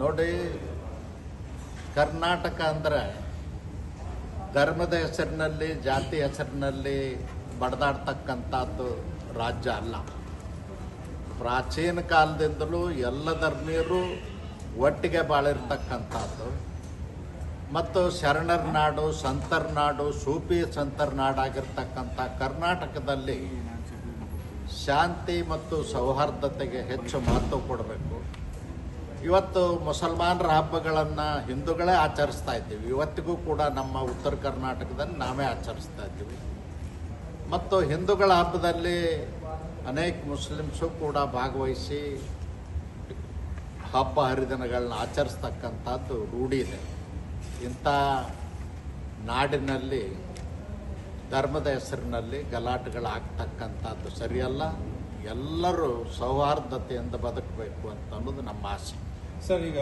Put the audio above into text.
ನೋಡಿ, ಕರ್ನಾಟಕ ಅಂದರೆ ಧರ್ಮದ ಹೆಸರಿನಲ್ಲಿ, ಜಾತಿ ಹೆಸರಿನಲ್ಲಿ ಬಡದಾಡ್ತಕ್ಕಂಥದ್ದು ರಾಜ್ಯ ಅಲ್ಲ. ಪ್ರಾಚೀನ ಕಾಲದಿಂದಲೂ ಎಲ್ಲ ಧರ್ಮೀಯರು ಒಟ್ಟಿಗೆ ಬಾಳಿರ್ತಕ್ಕಂಥದ್ದು. ಮತ್ತು ಶರಣರ ನಾಡು, ಸಂತರ ನಾಡು ಸೂಪಿ ಸಂತರ ನಾಡಾಗಿರ್ತಕ್ಕಂಥ ಕರ್ನಾಟಕದಲ್ಲಿ ಶಾಂತಿ ಮತ್ತು ಸೌಹಾರ್ದತೆಗೆ ಹೆಚ್ಚು ಮಹತ್ವ ಕೊಡಬೇಕು. ಇವತ್ತು ಮುಸಲ್ಮಾನರ ಹಬ್ಬಗಳನ್ನು ಹಿಂದೂಗಳೇ ಆಚರಿಸ್ತಾ ಇದ್ದೀವಿ. ಇವತ್ತಿಗೂ ಕೂಡ ನಮ್ಮ ಉತ್ತರ ಕರ್ನಾಟಕದಲ್ಲಿ ನಾವೇ ಆಚರಿಸ್ತಾ ಇದ್ದೀವಿ. ಮತ್ತು ಹಿಂದೂಗಳ ಹಬ್ಬದಲ್ಲಿ ಅನೇಕ ಮುಸ್ಲಿಮ್ಸು ಕೂಡ ಭಾಗವಹಿಸಿ ಹಬ್ಬ ಹರಿದಿನಗಳನ್ನ ಆಚರಿಸ್ತಕ್ಕಂಥದ್ದು ರೂಢಿ ಇದೆ. ಇಂಥ ನಾಡಿನಲ್ಲಿ, ಧರ್ಮದ ಹೆಸರಿನಲ್ಲಿ ಗಲಾಟೆಗಳಾಗ್ತಕ್ಕಂಥದ್ದು ಸರಿಯಲ್ಲ. ಎಲ್ಲರೂ ಸೌಹಾರ್ದತೆಯಿಂದ ಬದುಕಬೇಕು ಅಂತ ಅನ್ನೋದು ನಮ್ಮ ಆಸೆ. ಸರ್ ಈಗ